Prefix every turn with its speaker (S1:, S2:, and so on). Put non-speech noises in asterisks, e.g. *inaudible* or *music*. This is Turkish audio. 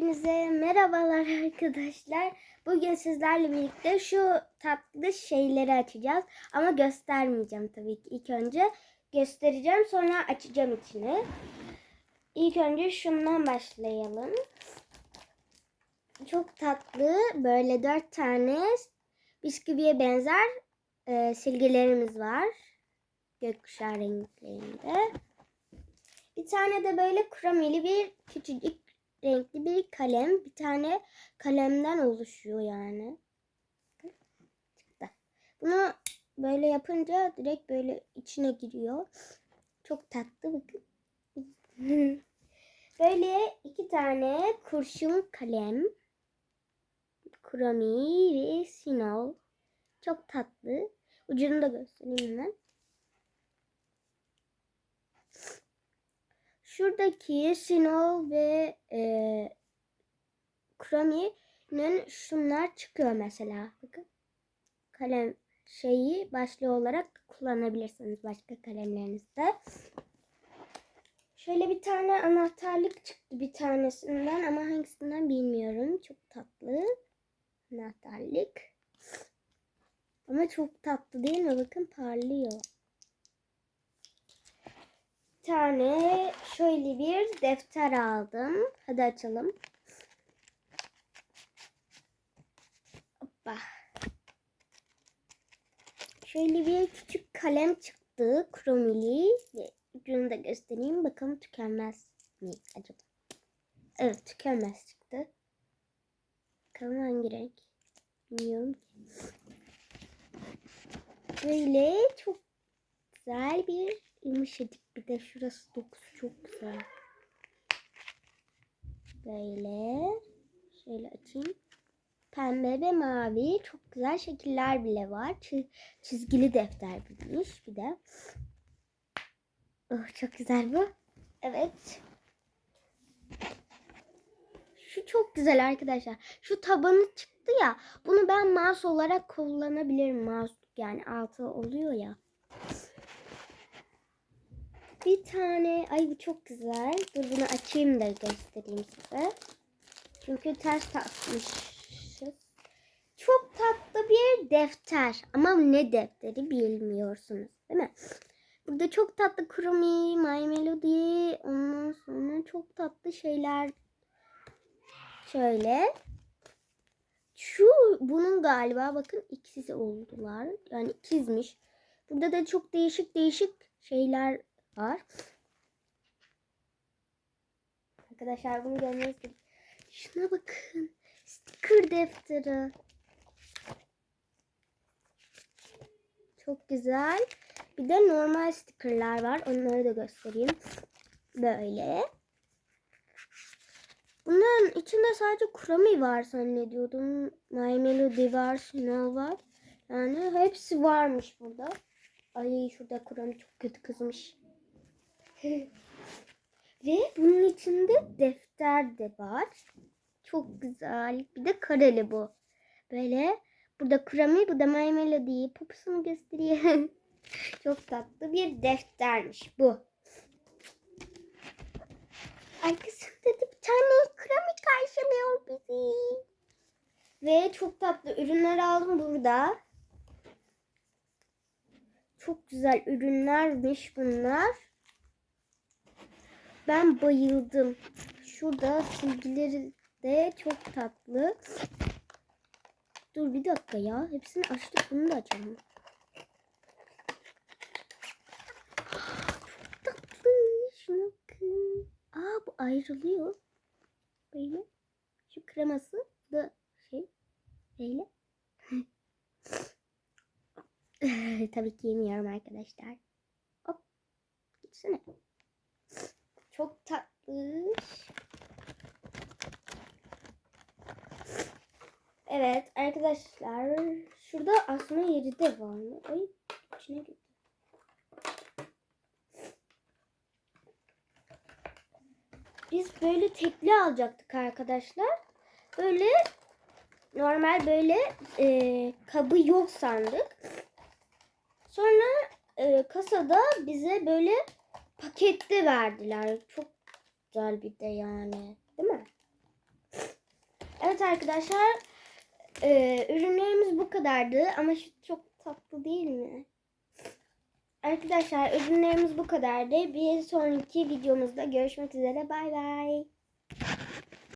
S1: Hepinize merhabalar *laughs* arkadaşlar. Bugün sizlerle birlikte şu tatlı şeyleri açacağız. Ama göstermeyeceğim tabii ki. İlk önce göstereceğim sonra açacağım içini. İlk önce şundan başlayalım. Çok tatlı böyle dört tane bisküviye benzer e, silgilerimiz var. Gökkuşağı renklerinde. Bir tane de böyle kromili bir küçücük renkli bir kalem. Bir tane kalemden oluşuyor yani. Bunu böyle yapınca direkt böyle içine giriyor. Çok tatlı *laughs* böyle iki tane kurşun kalem. Kromi ve sinol. Çok tatlı. Ucunu da göstereyim hemen. Şuradaki Sinol ve e, Chrome'nin şunlar çıkıyor mesela. Bakın. Kalem şeyi başlığı olarak kullanabilirsiniz başka kalemlerinizde. Şöyle bir tane anahtarlık çıktı bir tanesinden ama hangisinden bilmiyorum. Çok tatlı. Anahtarlık. Ama çok tatlı değil mi? Bakın parlıyor tane şöyle bir defter aldım. Hadi açalım. Hoppa. Şöyle bir küçük kalem çıktı. Kromili. Ve ucunu da göstereyim. Bakalım tükenmez mi acaba? Evet tükenmez çıktı. Bakalım hangi renk? Bilmiyorum ki. Böyle çok güzel bir yumuşacık bir de şurası dokusu çok güzel. Böyle şöyle açayım. Pembe ve mavi çok güzel şekiller bile var. Çizgili defter bilmiş bir de. Oh, çok güzel bu. Evet. Şu çok güzel arkadaşlar. Şu tabanı çıktı ya. Bunu ben mouse olarak kullanabilirim. Mouse yani altı oluyor ya. Bir tane, ay bu çok güzel. Dur bunu açayım da göstereyim size. Çünkü ters takmışız. Çok tatlı bir defter. Ama ne defteri bilmiyorsunuz değil mi? Burada çok tatlı Chromie, My Melody, ondan sonra çok tatlı şeyler. Şöyle. Şu bunun galiba bakın ikisi oldular. Yani ikizmiş. Burada da çok değişik değişik şeyler var. Arkadaşlar bunu görmeniz Şuna bakın. Sticker defteri. Çok güzel. Bir de normal stickerlar var. Onları da göstereyim. Böyle. Bunların içinde sadece Chromie var zannediyordum. My Melody var, Chanel var. Yani hepsi varmış burada. Ay şurada Chromie çok kötü kızmış. *laughs* Ve bunun içinde defter de var. Çok güzel. Bir de kareli bu. Böyle burada kurami, bu da My Melody. Popusunu göstereyim. *laughs* çok tatlı bir deftermiş bu. Arkasında da bir tane kurami karşılıyor bizi. Ve çok tatlı ürünler aldım burada. Çok güzel ürünlermiş bunlar. Ben bayıldım. Şurada silgileri de çok tatlı. Dur bir dakika ya. Hepsini açtık. Bunu da açalım. Tatlı. Şuna bakın. Aa bu ayrılıyor. Böyle. Şu kreması da şey. Böyle. *laughs* Tabii ki yemiyorum arkadaşlar. Hop. Gitsene. Çok tatlı. Evet arkadaşlar. Şurada asma yeri de var mı? Ay içine girdi. Biz böyle tekli alacaktık arkadaşlar. Böyle normal böyle e, kabı yok sandık. Sonra e, kasada bize böyle pakette verdiler. Çok güzel bir de yani. Değil mi? Evet arkadaşlar. E, ürünlerimiz bu kadardı ama şu çok tatlı değil mi? Arkadaşlar ürünlerimiz bu kadardı. Bir sonraki videomuzda görüşmek üzere. Bay bay.